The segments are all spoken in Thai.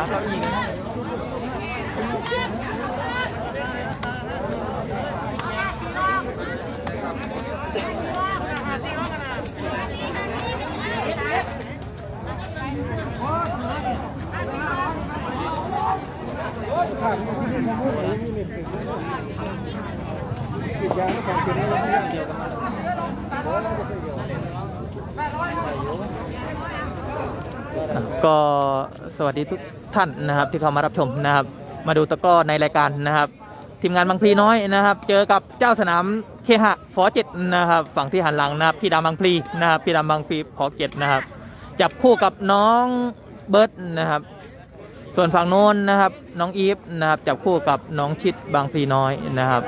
าเก้าอี้กันก็สวัสดีทุก ท่านนะครับที่เข้ามารับชมนะครับ มาดูตะกร้อในรายการนะครับ ทีมงานบางพลีน้อยนะครับ เจอกับเจ้าสนามเคหะฟอเจ็ดนะครับฝั่งที่หันหลังนะครับพี่ดำบางพลีนะครับพี่ดำบางพลีฟอเจ็ดนะครับ จับคู่กับน้องเบิร์ตนะครับ ส่วนฝั่งโน้นนะครับน้องอีฟนะครับจับคู่กับน้องชิดบางพลีน้อยนะครับ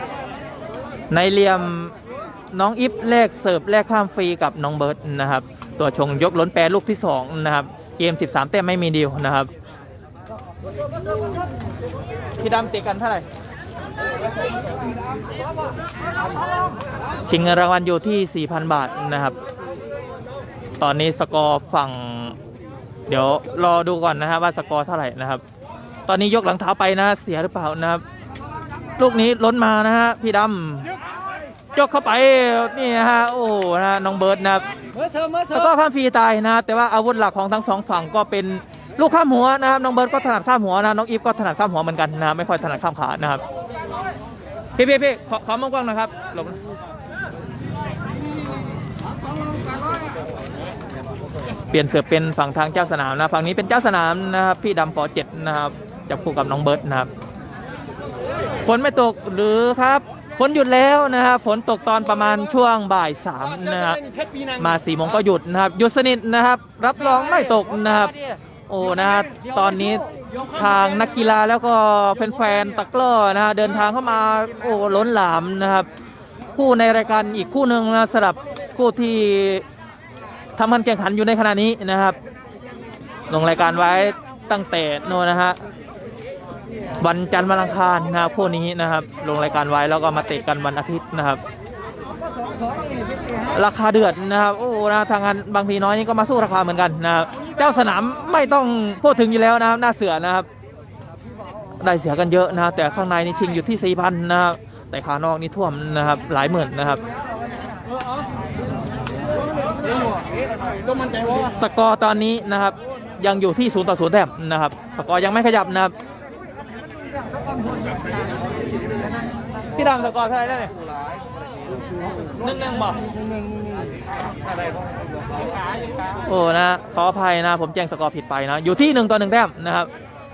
ในเหลี่ยมน้องอีฟแลกเสิร์ฟแลกข้ามฟรีกับน้องเบิร์ตนะครับ ตัวชงยกล้นแปรลูกที่สองนะครับเกม 13 แต้มไม่มีดีลนะครับ พี่ดำเตะกันเท่าไหร่ ชิงเงินรางวัลอยู่ที่ 4,000 บาทนะครับ ตอนนี้สกอร์ฝั่ง เดี๋ยวรอดูก่อนนะครับว่าสกอร์เท่าไหร่นะครับ ตอนนี้ยกหลังเท้าไปนะเสียหรือเปล่านะครับ ลูกนี้ล้นมานะฮะพี่ดำยกเข้าไปนี่นะฮะโอ้นะน้องเบิร์ดนะครับแล้วก็ข้ามฟรีตายนะ แต่ว่าอาวุธหลักของทั้งสองฝั่งก็เป็น ลูกข้ามหัวนะครับน้องเบิร์ดก็ถนัดข้ามหัวนะน้องอีฟก็ถนัดข้ามหัวเหมือนกันนะไม่ค่อยถนัดข้ามขานะครับพี่พี่พี่ขอขอมองกล้องนะครับหลบเปลี่ยนเสือเป็นฝั่งทางเจ้าสนามนะฝั่งนี้เป็นเจ้าสนามนะครับพี่ดำฟอเจ็ดนะครับจับคู่กับน้องเบิร์ดนะครับฝนไม่ตกหรือครับฝนหยุดแล้วนะครับฝนตกตอนประมาณช่วงบ่ายสามนะครับมาสี่โมงก็หยุดนะครับหยุดสนิทนะครับ รับรองไม่ตกนะครับ โอ้นะฮะตอนนี้ทางนักกีฬาแล้วก็แฟนๆตะกร้อนะฮะเดินทางเข้ามาโอ้ล้นหลามนะครับ คู่ในรายการอีกคู่หนึ่งนะสำหรับคู่ที่ทำการแข่งขันอยู่ในขณะนี้นะครับลงรายการไว้ตั้งแต่โน่นนะฮะวันจันทร์วันอังคารนะครับคู่นี้นะครับ ลงรายการไว้แล้วก็มาเตะกันวันอาทิตย์นะครับ ราคาเดือดนะครับโอ้นะทางงานบางพีน้อยนี่ก็มาสู้ราคาเหมือนกันนะครับเจ้าสนามไม่ต้องพูดถึงอยู่แล้วนะครับหน้าเสือนะครับ ได้เสียกันเยอะนะแต่ข้างในนี่ชิงอยู่ที่สี่พันนะครับแต่ขานอกนี่ท่วมนะครับหลายหมื่นนะครับสกอร์ตอนนี้นะครับยังอยู่ที่ศูนย์ต่อศูนย์แต้มนะครับสกอร์ยังไม่ขยับนะครับพี่ดำสกอร์เท่าไหร่ได้เนี่ย นึ่งหนึ่งบอกโอ้นะขออภัยนะ ผมแจ้งสกอร์ผิดไปนะ อยู่ที่หนึ่งต่อหนึ่งแต้มนะครับ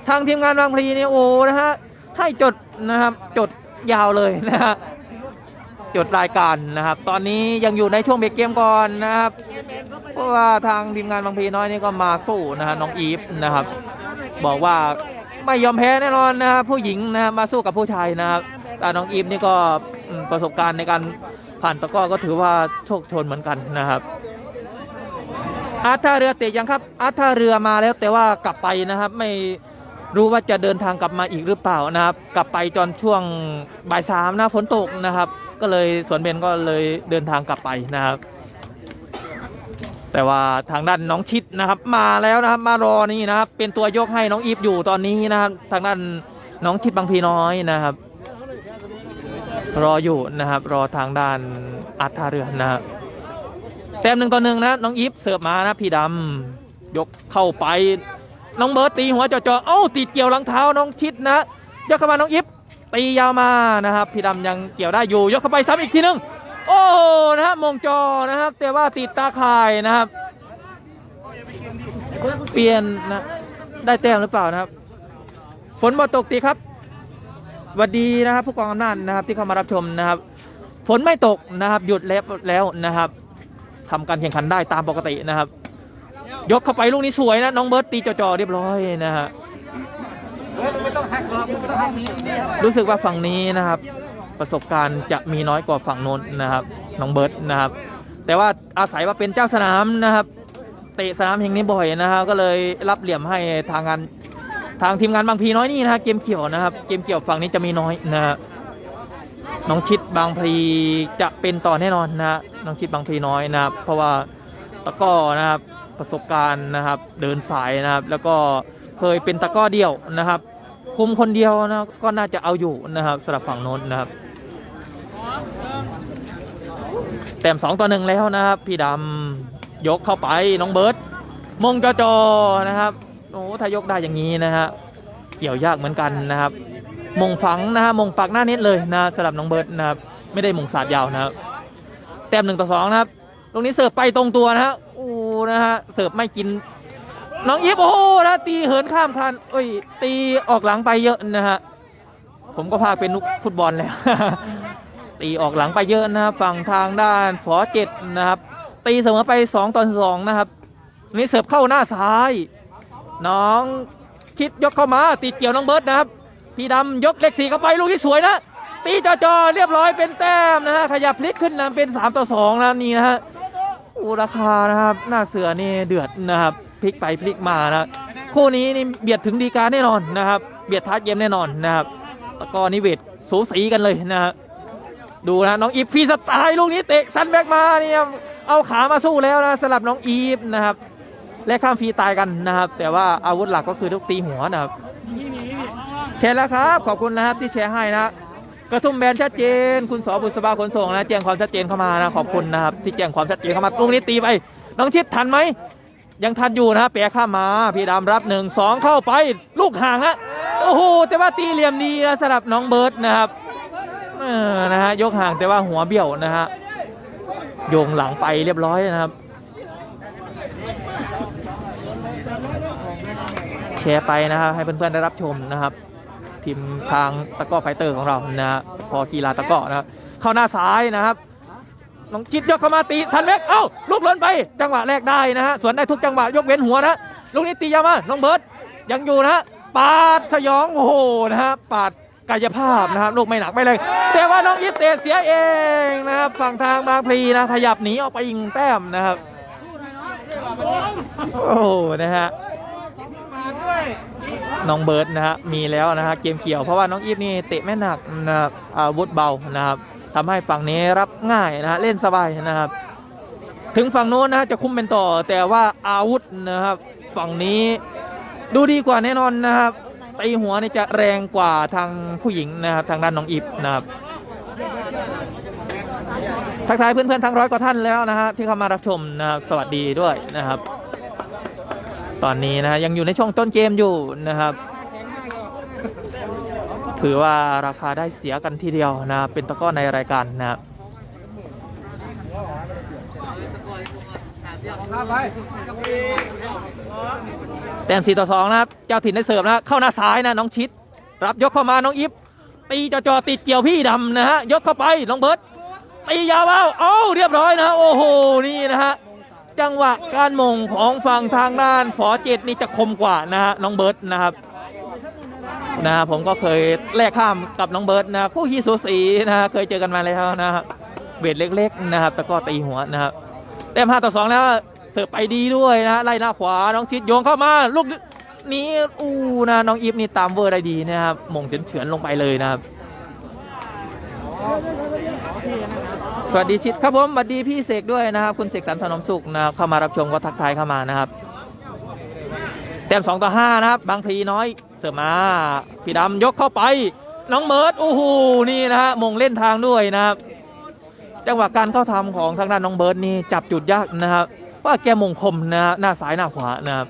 ทางทีมงานบางพลีนี่โอ้นะฮะให้จดนะครับ จดยาวเลยนะฮะจดรายการนะครับ ตอนนี้ยังอยู่ในช่วงเบรกเกมก่อนนะครับ เพราะว่าทางทีมงานบางพลีน้อยนี่ก็มาสู้นะฮะน้องอีฟนะครับ บอกว่าไม่ยอมแพ้แน่นอนนะครับผู้หญิงนะครับมาสู้กับผู้ชายนะครับแต่น้องอีฟนี่ก็ ประสบการณ์ในการผ่านตะก้อก็ถือว่าโชคชนเหมือนกันนะครับ อาร์ท่าเรือเตะยังครับ อาร์ท่าเรือมาแล้วแต่ว่ากลับไปนะครับ ไม่รู้ว่าจะเดินทางกลับมาอีกหรือเปล่านะครับ กลับไปจนช่วงบ่ายสามนะฝนตกนะครับ ก็เลยสวนเบนก็เลยเดินทางกลับไปนะครับ แต่ว่าทางด้านน้องชิดนะครับ มาแล้วนะครับ มารอนี่นะครับ เป็นตัวยกให้น้องอีฟอยู่ตอนนี้นะครับ ทางด้านน้องชิดบางพีน้อยนะครับ รออยู่นะครับ รอทางด้านอาร์ตาเรือนะครับแต้มหนึ่งต่อหนึ่งนะน้องอีฟเสิร์ฟมานะพี่ดำยกเข้าไป น้องเบิร์ตตีหัวจ่อๆเอ้าติดเกี่ยวหลังเท้าน้องชิดนะยกเข้ามาน้องอีฟตียาวมานะครับ พี่ดำยังเกี่ยวได้อยู่ ยกเข้าไปซ้ำอีกทีหนึงโอ้นะฮะมงจอนะครับ แต่ว่าติดตาข่ายนะครับ เปลี่ยนนะได้แต้มหรือเปล่านะครับฝนมาตกตีครับ วัสดีนะครับ ผู้กองอำนาจนะครับที่เข้ามารับชมนะครับฝนไม่ตกนะครับ หยุดแล้วแล้วนะครับทำการแข่งขันได้ตามปกตินะครับ ยกเข้าไปลูกนี้สวยนะน้องเบิร์ตตีจ่อๆเรียบร้อยนะฮะไม่ต้องหักหรอกไม่ต้องหักนี้รู้สึกว่าฝั่งนี้นะครับ ประสบการณ์จะมีน้อยกว่าฝั่งโน้นนะครับ น้องเบิร์ตนะครับ แต่ว่าอาศัยว่าเป็นเจ้าสนามนะครับ เตะสนามแห่งนี้บ่อยนะครับ ก็เลยรับเหลี่ยมให้ทางงาน ทางทีมงานบางพีน้อยนี่นะฮะเกมเกี่ยวนะครับ เกมเกี่ยวฝั่งนี้จะมีน้อยนะฮะน้องชิดบางพลีจะเป็นต่อแน่นอนนะฮะน้องชิดบางพลีน้อยนะครับ เพราะว่าตะก้อนะครับประสบการณ์นะครับเดินสายนะครับ แล้วก็เคยเป็นตะก้อเดียวนะครับ คุมคนเดียวนะก็น่าจะเอาอยู่นะครับสำหรับฝั่งโน้นนะครับแต้มสองต่อหนึ่งแล้วนะครับ พี่ดำยกเข้าไปน้องเบิร์ตมงจอจอนะครับ โอ้ถ้ายกได้อย่างนี้นะฮะเกี่ยวยากเหมือนกันนะครับ มงฝังนะฮะมงปักหน้าเน็ตเลยนะสำหรับน้องเบิร์ตนะครับไม่ได้มงสาดยาวนะครับแต้มหนึ่งต่อสองนะครับตรงนี้เสิร์ฟไปตรงตัวนะฮะโอ้นะฮะเสิร์ฟไม่กิน น้องอีฟโอ้นะตีเหินข้ามคันเอ้ย ตีออกหลังไปเยอะนะฮะผมก็พาเป็นนุกฟุตบอลแล้วตีออกหลังไปเยอะนะครับฝั่งทางด้านฝอเจ็ดนะครับ ตีเสมอไปสองต่อสองนะครับนี้เสิร์ฟเข้าหน้าซ้าย น้องคิดยกเข้ามาตีเกี่ยวน้องเบิร์ตนะครับ พี่ดำยกเลขสี่เข้าไปลูกที่สวยนะ ตีจอจอๆเรียบร้อยเป็นแต้มนะฮะขยับพลิกขึ้นนำเป็น3ต่อ2นะนี่นะฮะอูราคานะครับ หน้าเสือนี่เดือดนะครับพลิกไปพลิกมานะคู่นี้นี่เบียดถึงดีการแน่นอนนะครับ เบียดท้าเกมแน่นอนนะครับแล้วก็นิเวศสูสีกันเลยนะฮะดูนะน้องอีฟฟีสไตล์ลูกนี้เตะซันแบกมาเนี่ยเอาขามาสู้แล้วนะสำหรับน้องอีฟนะครับ และข้ามฟรีตายกันนะครับ แต่ว่าอาวุธหลักก็คือลูกตีหัวนะครับแชร์แล้วครับ ขอบคุณนะครับที่แชร์ให้นะกระทุ่มแบนชัดเจน คุณสอบุษบาขนส่งนะแจ้งความชัดเจนเข้ามานะขอบคุณนะครับที่แจ้งความชัดเจนเข้ามาตรงนี้ตีไปน้องชิดทันไหมยังทันอยู่นะแปะข้ามมาพี่ดำรับหนึ่งสองเข้าไป ลูกห่างฮะโอ้โหแต่ว่าตีเหลี่ยมดีนะสำหรับน้องเบิร์ดนะครับนะฮะยกห่างแต่ว่าหัวเบี้ยวนะฮะโยงหลังไปเรียบร้อยนะครับ แช ร์ไปนะครับ ให้เพื่อนๆได้รับชมนะครับ ทีมทางตะก้อไฟเตอร์ของเรานะฮะพอกีฬาตะก้อนะครับ เข้าหน้าซ้ายนะครับน้องจิตยกเข้ามาตีสันเล็กเอ้าลูกล้นไป จังหวะแรกได้นะฮะสวนได้ทุกจังหวะยกเว้นหัวนะลูกนี้ตียาวมาน้องเบิร์ตยังอยู่นะปาดสยองโอ้โหนะฮะปาดกายภาพนะครับลูกไม่หนักไม่เลยแต่ว่าน้องยิปเตะเสียเองนะครับฝั่งทางบางพลีนะขยับหนีออกไปยิงแต้มนะครับ โอ้โหนะฮะ น้องเบิร์ดนะฮะมีแล้วนะฮะเกมเกี่ยวเพราะว่าน้องอีฟนี่เตะไม่หนักนะครับอาวุธเบานะครับทำให้ฝั่งนี้รับง่ายนะฮะเล่นสบายนะครับ ถึงฝั่งโน้นนะฮะจะคุ้มเป็นต่อ แต่ว่าอาวุธนะครับฝั่งนี้ดูดีกว่าแน่นอนนะครับตีหัวนี่จะแรงกว่าทางผู้หญิงนะครับทางด้านน้องอีฟนะครับทักทายเพื่อนๆทั้งร้อยกว่าท่านแล้วนะฮะที่เข้ามารับชมนะครับสวัสดีด้วยนะครับ ตอนนี้นะฮะยังอยู่ในช่วงต้นเกมอยู่นะครับ ถือว่าราคาได้เสียกันทีเดียวนะเป็นตะก้อในรายการนะครับแต้มสี่ต่อสองนะครับ เจ้าถิ่นได้เสิร์ฟนะเข้าหน้าซ้ายนะน้องชิด รับยกเข้ามาน้องอิฟตีจอจอติดเกี่ยวพี่ดำนะฮะยกเข้าไปน้องเบิร์ตตียาวเอาเอ้าเรียบร้อยนะฮะโอ้โหนี่นะฮะ จังหวะการมงของฝั่งทางด้านฝอเจ็ดนี่จะคมกว่านะฮะน้องเบิร์ตนะครับนะฮะผมก็เคยแลกข้ามกับน้องเบิร์ตนะคู่ฮีสูสีนะฮะเคยเจอกันมาแล้วนะฮะเวทเล็กๆนะครับแต่ก็ตีหัวนะครับแต้มห้าต่อสองแล้วเสิร์ฟไปดีด้วยนะไล่หน้าขวาน้องชิดโยงเข้ามาลูกนี้อู้นะน้องอีฟนี่ตามเวอร์ได้ดีนะครับมงเฉือนๆลงไปเลยนะครับ สวัสดีชิดครับผมสวัสดีพี่เสกด้วยนะครับ คุณเสกสรรถนอมสุขนะเข้ามารับชมก็ทักทายเข้ามานะครับแต้มสองต่อห้านะครับ บางพลีน้อยเสร์ฟมาพี่ดำยกเข้าไป น้องเมิร์ดโอ้โหนี่นะฮะมงเล่นทางด้วยนะครับ จังหวะการเข้าทำของทางด้านน้องเบิร์ดนี่จับจุดยากนะครับว่าแกมงคมนะฮะหน้าซ้ายหน้าขวานะครับ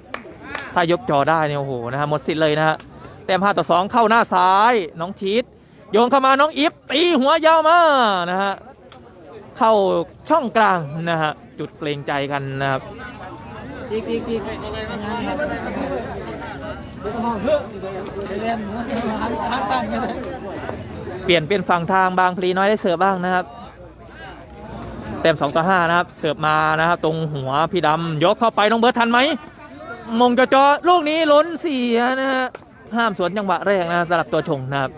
ถ้ายกจอได้เนี่ยโอ้โหนะฮะหมดสิทธิ์เลยนะฮะแต้มห้าต่อสองเข้าหน้าซ้ายน้องชีตโยงเข้ามาน้องอิฟตีหัวยาวมานะฮะ เข้าช่องกลางนะฮะจุดเกรงใจกันนะครับเปลี่ยนเป็นฝั่งทางบางพลีน้อยได้เสิร์ฟบ้างนะครับเต็ม2ต่อ5นะครับ เสิร์ฟมานะครับตรงหัวพี่ดำยกเข้าไปน้องเบิร์ตทันไหมมงจอจอลูกนี้ล้นเสียนะฮะห้ามสวนจังหวะแรกนะสำหรับตัวชงนะครับ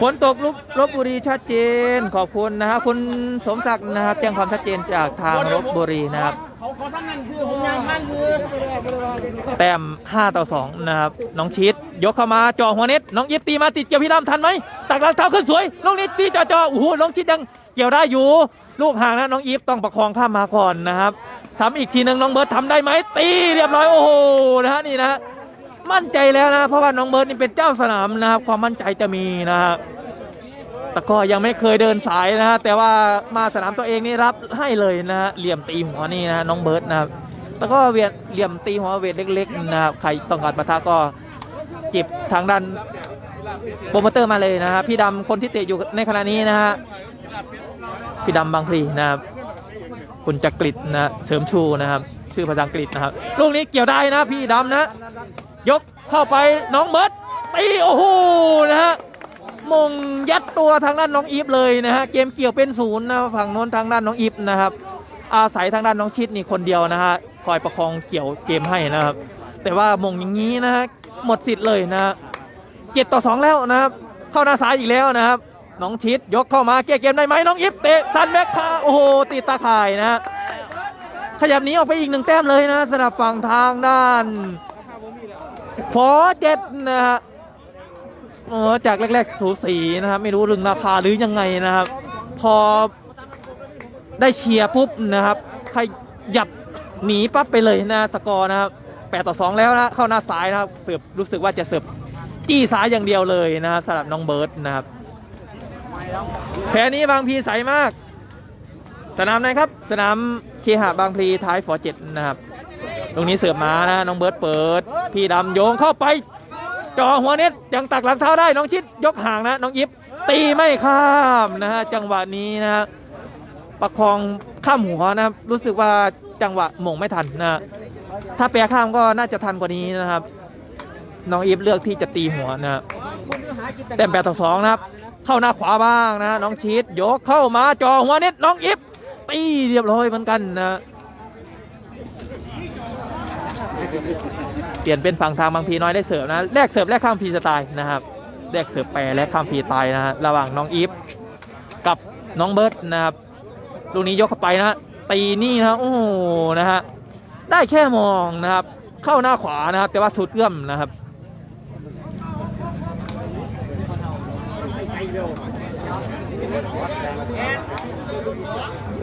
ฝนตกลุกลบบุรีชัดเจนขอบคุณนะครับคุณสมศักดิ์นะครับแจ้งความชัดเจนจากทางลบบุรีนะครับเขาเขาทั้งนั้นคือผมยังมันคือแต้ม5ต่อ2นะครับน้องชีตยกเข้ามาจ่อหัวเน็ตน้องยิปตีมาติดเกี่ยวพี่ดำทันไหมตักหลังเท้าขึ้นสวยน้องนิดตีจ่อจ่อโอ้โหน้องชิดยังเกี่ยวได้อยู่ลูกห่างนะน้องอีฟต้องประคองข้ามมาก่อนนะครับซ้ำอีกทีหนึ่งน้องเบิร์ตทำได้ไหมตีเรียบร้อยโอ้โหนะฮะนี่นะ มั่นใจแล้วนะเพราะว่าน้องเบิร์ตนี่เป็นเจ้าสนามนะครับ ความมั่นใจจะมีนะครับแต่ก็ยังไม่เคยเดินสายนะฮะแต่ว่ามาสนามตัวเองนี่รับให้เลยนะฮะเหลี่ยมตีหัวนี่นะน้องเบิร์ตนะครับแต่ก็เวียนเหลี่ยมตีหัวเวทเล็ก ๆ นะครับใครต้องการปะทะก็จิบทางด้านโปรโมเตอร์มาเลยนะฮะพี่ดำคนที่เตะอยู่ในขณะนี้นะฮะพี่ดำบางพลีนะครับคุณจักริดนะเสริมชูนะครับ ชื่อภาษาอังกฤษนะครับลูกนี้เกี่ยวได้นะพี่ดำนะ ยกเข้าไปน้องเบิร์ตตีโอ้โหนะฮะมงยัดตัวทางด้านน้องอีฟเลยนะฮะเกมเกี่ยวเป็นศูนย์นะฝั่งโน้นทางด้านน้องอีฟนะครับ อาศัยทางด้านน้องชิดนี่คนเดียวนะฮะคอยประคองเกี่ยวเกมให้นะครับ แต่ว่ามงอย่างนี้นะฮะหมดสิทธิ์เลยนะฮะเจ็ดต่อสองแล้วนะครับ เข้าหน้าซ้ายอีกแล้วนะครับ น้องชิดยกเข้ามาแก้เกมได้ไหมน้องอีฟเตะซันแบ็คคาโอ้โหติดตาข่ายนะฮะขยับหนีออกไปอีกหนึ่งแต้มเลยนะสำหรับฝั่งทางด้าน ฟอเจ็ดนะฮะเออจากแรกๆสูสีนะครับ ไม่รู้เรื่องราคาหรือยังไงนะครับ พอได้เชียร์ปุ๊บนะครับขยับหนีปั๊บไปเลยนะสกอร์นะครับ8ต่อ2แล้วนะเข้าหน้าซ้ายนะครับเสิร์ฟรู้สึกว่าจะเสิร์ฟจี้ซ้ายอย่างเดียวเลยนะครับสำหรับน้องเบิร์ดนะครับแพ้นี้บางพีใสมาก สนามไหนครับ สนามเคหะบางพลีท้ายฟอร์เจ็ดนะครับ ตรงนี้เสิร์ฟมานะน้องเบิร์ดเปิด พี่ดำโยงเข้าไปจ่อหัวเน็ตยังตักหลังเท้าได้น้องชิดยกห่างนะน้องอิฟตีไม่ข้ามนะฮะจังหวะนี้นะฮะประคองข้ามหัวนะครับ รู้สึกว่าจังหวะหม่งไม่ทันนะถ้าแปรข้ามก็น่าจะทันกว่านี้นะครับ น้องอีฟเลือกที่จะตีหัวนะฮะแต่แปดต่อสองนะครับ เข้าหน้าขวาบ้างนะ น้องชิดยกเข้ามาจ่อหัวเน็ตน้องอิฟตีเรียบร้อยเหมือนกันนะ เปลี่ยนเป็นฝั่งทางบางพีน้อยได้เสิร์ฟนะแลกเสิร์ฟแลกข้ามฟรีสไตล์นะครับแลกเสิร์ฟแปรและข้ามฟรีสไตล์นะฮะระหว่างน้องอีฟกับน้องเบิร์ตนะครับลูกนี้ยกเข้าไปนะตีนี่นะโอ้โหนะฮะได้แค่มองนะครับ เข้าหน้าขวานะครับ แต่ว่าสุดเอื้อมนะครับ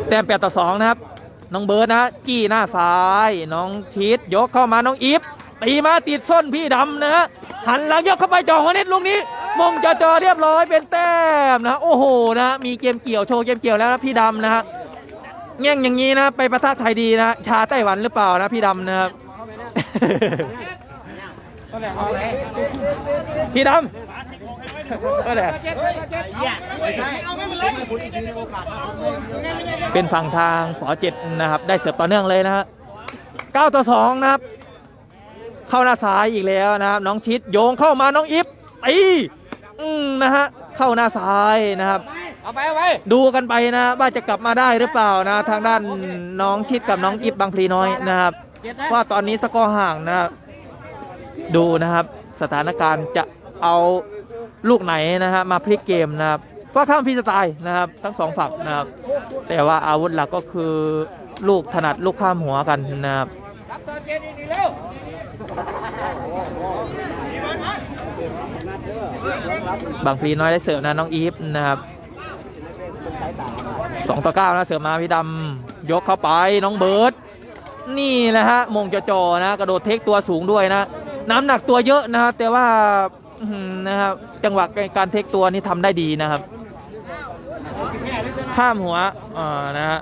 แต้มแปดต่อสองนะครับ น้องเบิร์ดนะ จี้หน้าซ้าย น้องชีดยกเข้ามาน้องอีฟตีมาติดส้นพี่ดำนะฮะหันหลังยกเข้าไปจ่อหัวเน็ตลูกนี้ มงจะเจอเรียบร้อยเป็นแต้มนะโอ้โหนะมีเกมเกี่ยวโชว์เกมเกี่ยวแล้วนะพี่ดำนะฮะแง่งอย่างนี้นะ ไปประทะใครดีนะชาไต้หวันหรือเปล่านะพี่ดำนะครับพี่ดำ ก็แหละเป็นฝั่งทางฝอเจ็ดนะครับ ได้เสิร์ฟต่อเนื่องเลยนะฮะเก้าต่อสองนะครับ เข้าหน้าซ้ายอีกแล้วนะครับ น้องชิดโยงเข้ามาน้องอิฟตีอืมนะฮะเข้าหน้าซ้ายนะครับเอาไปเอาไปดูกันไปนะว่าจะกลับมาได้หรือเปล่านะ ทางด้านน้องชิดกับน้องอิฟบางพลีน้อยนะครับว่าตอนนี้สกอร์ห่างนะครับดูนะครับ สถานการณ์จะเอา ลูกไหนนะฮะมาพลิกเกมนะครับก็ข้ามฟรีสไตล์นะครับ ทั้งสองฝั่งนะครับ แต่ว่าอาวุธหลักก็คือลูกถนัดลูกข้ามหัวกันนะครับบางพลีน้อยได้เสิร์ฟนะน้องอีฟนะครับสองต่อเก้านะเสิร์ฟมาพี่ดำยกเข้าไปน้องเบิร์ดนี่แหละฮะมงจะจอนะ กระโดดเทคตัวสูงด้วยนะ น้ำหนักตัวเยอะนะครับแต่ว่า อื้อหือนะครับ จังหวะการเทคตัวนี่ทำได้ดีนะครับ ข้ามหัวอ่านะฮะ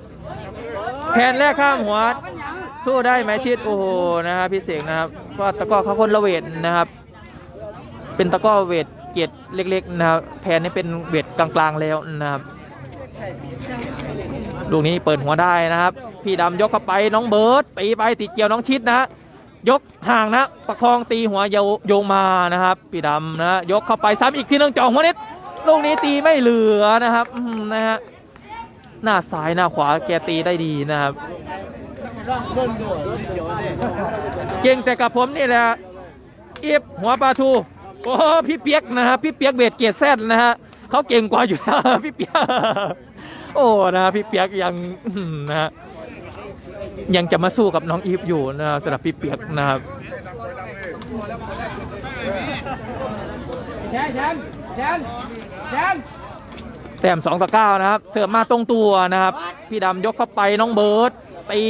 แผนแรกข้ามหัว สู้ได้ไหมชิดโอ้โหนะฮะพี่เสกนะครับเพราตะกร้อเขาคนละเวทนะครับ เป็นตะกร้อเวทเกียรเล็ก ๆ นะครับแพนนี่เป็นเวทกลางๆแล้วนะครับลูกนี้เปิดหัวได้นะครับ พี่ดำยกเข้าไปน้องเบิร์ตตีไปติดเกี่ยวน้องชิดนะฮะ ยกห่างนะประคองตีหัวโยโยงมานะครับพี่ดำนะยกเข้าไปซ้ำอีกทีนึงจ่องหัวนิดลูกนี้ตีไม่เหลือนะครับนะฮะหน้าซ้ายหน้าขวาแกตีได้ดีนะครับเก่งแต่กับผมนี่แหละอีฟหัวปลาทูโอ้พี่เปียกนะครับพี่เปียกเบดเกียรติแซดนะฮะเขาเก่งกว่าอยู่แล้วพี่เปียกโอ้นะพี่เปียกยังนะฮะ ยังจะมาสู้กับน้องอีฟอยู่นะสำหรับพี่เปียกนะครับแชนแชนแชนแชนแต้ม2ต่อ9นะครับ เสิร์ฟมาตรงตัวนะครับ พี่ดำยกเข้าไปน้องเบิร์ตตี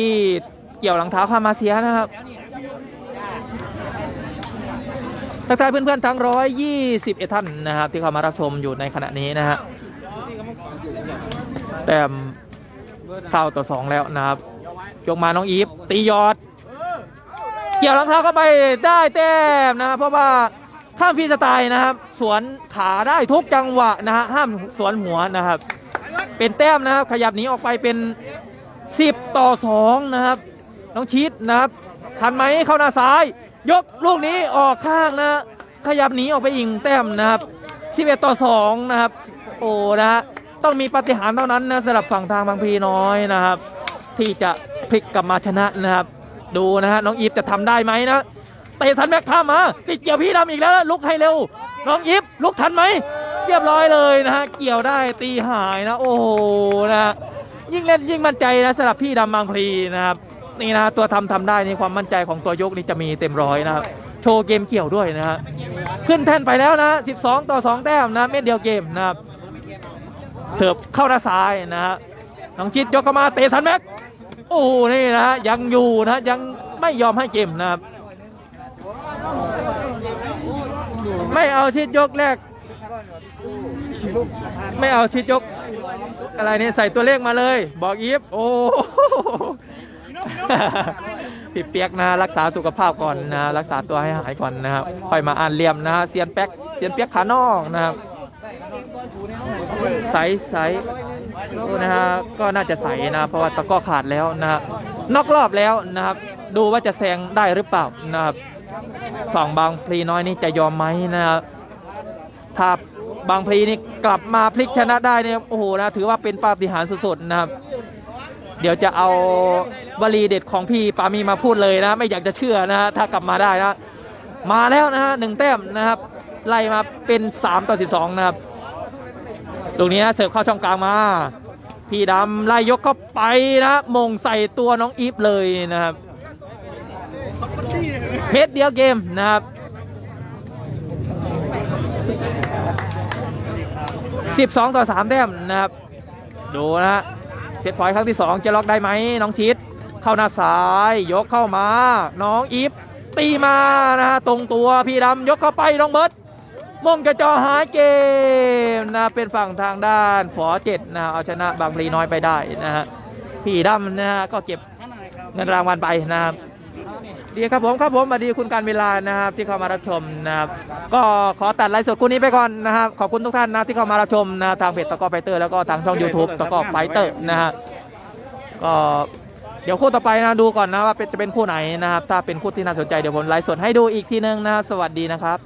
เกี่ยวหลังเท้าข้ามมาเสียนะครับทักทายเพื่อนๆทั้ง121ท่านนะครับ ที่เข้ามารับชมอยู่ในขณะนี้นะฮะแต้มเท่าต่อ2แล้วนะครับ ยกมาน้องอีฟตียอด เกี่ยวหลังเท้าเข้าไปได้แต้มนะครับเพราะว่าข้ามฟรีสไตล์นะครับ สวนขาได้ทุกจังหวะนะฮะห้ามสวนหัวนะครับ เป็นแต้มนะครับขยับหนีออกไปเป็น 10 ต่อ 2 นะครับ น้องชีตนะครับทันไหมเข้าหน้าซ้าย ยกลูกนี้ออกข้างนะขยับหนีออกไปอีกแต้มนะครับ 11 ต่อ 2 นะครับ โอ้นะต้องมีปฏิหารเท่านั้นนะสำหรับฝั่งทางบางพีน้อยนะครับ ที่จะพลิกกลับมาชนะนะครับ ดูนะฮะน้องอีฟจะทำได้ไหมนะเตะสันแม็กข้ามมาติดเกี่ยวพี่ดำอีกแล้วลุกให้เร็ว น้องอีฟลุกทันไหมเรียบร้อยเลยนะฮะเกี่ยวได้ตีหายนะ โอ้โหนะยิ่งเล่นยิ่งมั่นใจนะสำหรับพี่ดำบางพลีนะครับนี่นะตัวทำทำได้นี่ความมั่นใจของตัวยกนี่จะมีเต็มร้อยนะครับโชว์เกมเกี่ยวด้วยนะฮะขึ้นแท่นไปแล้วนะ 12 ต่อ 2 แต้มนะเม็ดเดียวเกมนะครับเสิร์ฟเข้าหน้าซ้ายนะฮะ น้องจิตยกเข้ามาเตะสันแม็กโอ้โหนี่นะฮะยังอยู่นะยังไม่ยอมให้เกมนะครับ ไม่เอาชิดยกแรก ไม่เอาชิดยก อะไรเนี่ยใส่ตัวเลขมาเลย บอกอีฟโอ้โหพี่เปียกนะรักษาสุขภาพก่อนนะ รักษาตัวให้หายก่อนนะครับค่อยมาอ่านเหลี่ยมนะฮะเซียนแป๊กเซียนเปียกขานอกนะครับใสใส ดูนะฮะก็น่าจะใสนะเพราะว่าตะก้อขาดแล้วนะครับนอกรอบแล้วนะครับ ดูว่าจะแซงได้หรือเปล่านะครับฝั่งบางพลีน้อยนี่จะยอมไหมนะครับถ้าบางพลีนี่กลับมาพลิกชนะได้เนี่ยโอ้โหนะถือว่าเป็นปาฏิหาริย์สุดๆนะครับ เดี๋ยวจะเอาวลีเด็ดของพี่ปามีมาพูดเลยนะ ไม่อยากจะเชื่อนะฮะถ้ากลับมาได้นะมาแล้วนะฮะหนึ่งแต้มนะครับ ไล่มาเป็น 3 ต่อ 12 นะครับ ตรงนี้นะเสิร์ฟเข้าช่องกลางมา พี่ดำไล่ยกเข้าไปนะมงใส่ตัวน้องอีฟเลยนะครับเม็ดเดียวเกมนะครับ12ต่อ3แต้มนะครับ ดูนะฮะเซตพอยต์ครั้งที่2จะล็อกได้ไหมน้องชิด เข้าหน้าซ้ายยกเข้ามา น้องอีฟตีมานะฮะตรงตัวพี่ดำยกเข้าไปน้องเบิร์ต มงกระจอหายเกมนะเป็นฝั่งทางด้านฝอเจ็ดนะเอาชนะบางพลีน้อยไปได้นะฮะพี่ดำนะฮะก็เก็บเงินรางวัลไปนะครับดีครับผมครับผมสวัสดีคุณการเวลานะครับที่เข้ามารับชมนะครับก็ขอตัดไลฟ์สดคู่นี้ไปก่อนนะครับขอบคุณทุกท่านนะที่เข้ามารับชมนะทางเพจตะกอไฟเตอร์แล้วก็ทางช่อง YouTube ตะกอไฟเตอร์นะฮะก็เดี๋ยวคู่ต่อไปนะดูก่อนนะว่าเป็นจะเป็นคู่ไหนนะครับถ้าเป็นคู่ที่น่าสนใจเดี๋ยวผมไลฟ์สดให้ดูอีกทีนึงนะสวัสดีนะครับ